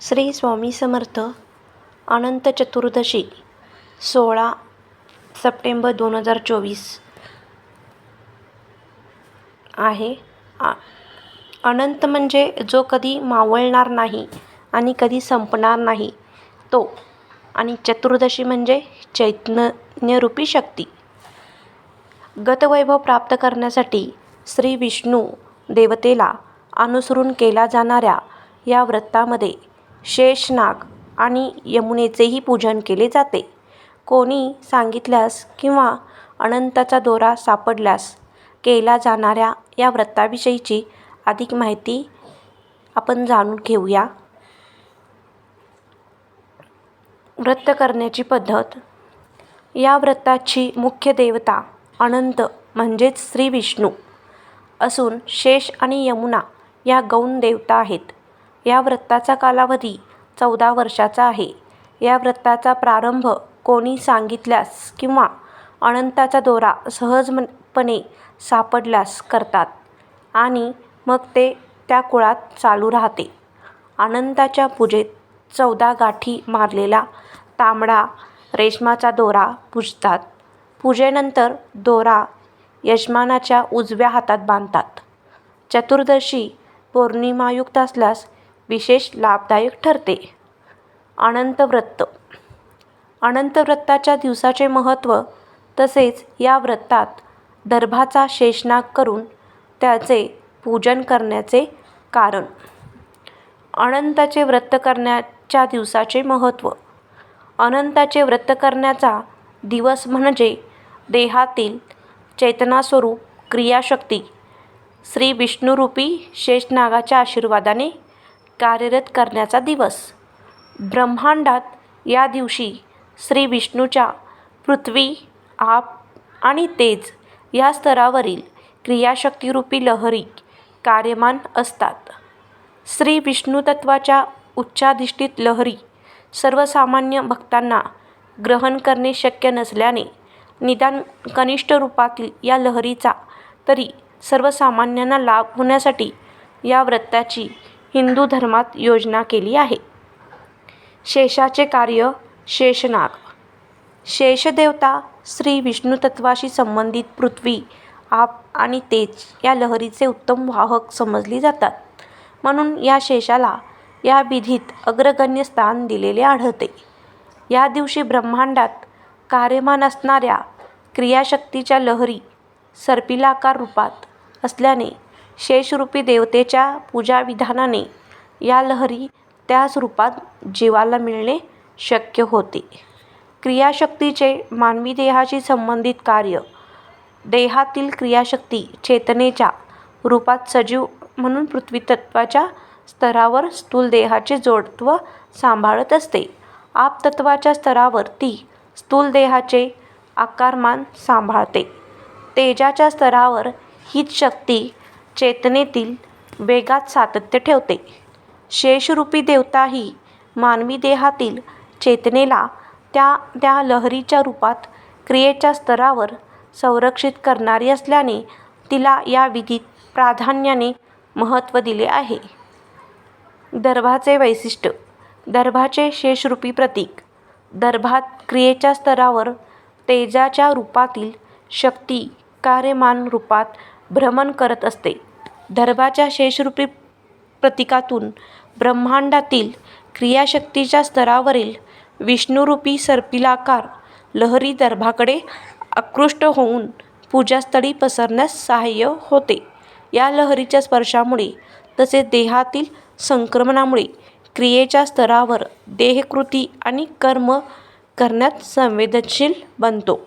श्री स्वामी समर्थ अनंत चतुर्दशी सोळा सप्टेंबर दोन हजार चोवीस आहे. आ अनंत म्हणजे जो कधी मावळणार नाही आणि कधी संपणार नाही तो आणि चतुर्दशी म्हणजे चैतन्यरूपी शक्ती. गतवैभव प्राप्त करण्यासाठी श्री विष्णू देवतेला अनुसरून केल्या जाणाऱ्या या व्रतामध्ये शेषनाग आणि यमुनेचेही पूजन केले जाते. कोणी सांगितल्यास किंवा अनंताचा दोरा सापडल्यास केल्या जाणाऱ्या या व्रताविषयीची अधिक माहिती आपण जाणून घेऊया. व्रत करण्याची पद्धत. या व्रताची मुख्य देवता अनंत म्हणजेच श्री विष्णू असून शेष आणि यमुना या गौण देवता आहेत. या व्रताचा कालावधी चौदा वर्षाचा आहे. या व्रताचा प्रारंभ कोणी सांगितल्यास किंवा अनंताचा दोरा सहजपणे सापडल्यास करतात आणि मग ते त्या कुळात चालू राहते. अनंताच्या पूजेत चौदा गाठी मारलेला तांबडा रेशमाचा दोरा पूजतात. पूजेनंतर दोरा यजमानाच्या उजव्या हातात बांधतात. चतुर्दशी पौर्णिमायुक्त असल्यास विशेष लाभदायक ठरते. अनंत व्रत अनंत व्रताच्या दिवसाचे महत्त्व तसेच या व्रतात दर्भाचा शेषनाग करून त्याचे पूजन करण्याचे कारण. अनंताचे व्रत करण्याच्या दिवसाचे महत्त्व. अनंताचे व्रत करण्याचा दिवस म्हणजे देहातील चेतनास्वरूप क्रियाशक्ती. श्री विष्णुरूपी शेषनागाच्या आशीर्वादाने कार्यरत करण्याचा दिवस. ब्रह्मांडात या दिवशी श्री विष्णूच्या पृथ्वी आप आणि तेज या स्तरावरील क्रियाशक्तीरूपी लहरी कार्यमान असतात. श्री विष्णुतत्त्वाच्या उच्चाधिष्ठित लहरी सर्वसामान्य भक्तांना ग्रहण करणे शक्य नसल्याने निदान कनिष्ठ रूपातील या लहरीचा तरी सर्वसामान्यांना लाभ होण्यासाठी या व्रताची हिंदू धर्मात योजना केली आहे. शेषाचे कार्य शेषनाग. शेषदेवता श्री विष्णुतत्त्वाशी संबंधित पृथ्वी आप आणि तेज या लहरीचे उत्तम वाहक समजली जातात. म्हणून या शेषाला या विधीत अग्रगण्य स्थान दिलेले आढळते. या दिवशी ब्रह्मांडात कार्यमान असणाऱ्या क्रियाशक्तीच्या लहरी सर्पिलाकार रूपात असल्याने शेषरूपी देवतेच्या पूजाविधानाने या लहरी त्याच रूपात जीवाला मिळणे शक्य होते. क्रियाशक्तीचे मानवी देहाशी संबंधित कार्य देहातील क्रियाशक्ती चेतनेच्या रूपात सजीव म्हणून पृथ्वीतत्त्वाच्या स्तरावर स्थूल देहाचे जोडत्व सांभाळत असते. आपतत्त्वाच्या स्तरावर ती स्थूल देहाचे आकारमान सांभाळते. तेजाच्या स्तरावर हीच शक्ती चेतनेतील वेगात सातत्य ठेवते. शेषरूपी देवता ही मानवी देहातील चेतनेला त्या त्या लहरीच्या रूपात क्रियेच्या स्तरावर संरक्षित करणारी असल्याने तिला या विधीत प्राधान्याने महत्त्व दिले आहे. दर्भाचे वैशिष्ट्य. दर्भाचे शेषरूपी प्रतीक. दर्भात क्रियेच्या स्तरावर तेजाच्या रूपातील शक्ती कार्यमान रूपात भ्रमण करत असते. दर्भाच्या शेषरूपी प्रतीकातून ब्रह्मांडातील क्रियाशक्तीच्या स्तरावरील विष्णुरूपी सर्पिलाकार लहरी दर्भाकडे आकृष्ट होऊन पूजास्थळी पसरण्यास सहाय्य होते. या लहरीच्या स्पर्शामुळे तसेच देहातील संक्रमणामुळे क्रियेच्या स्तरावर देहकृती आणि कर्म करण्यात संवेदनशील बनतो.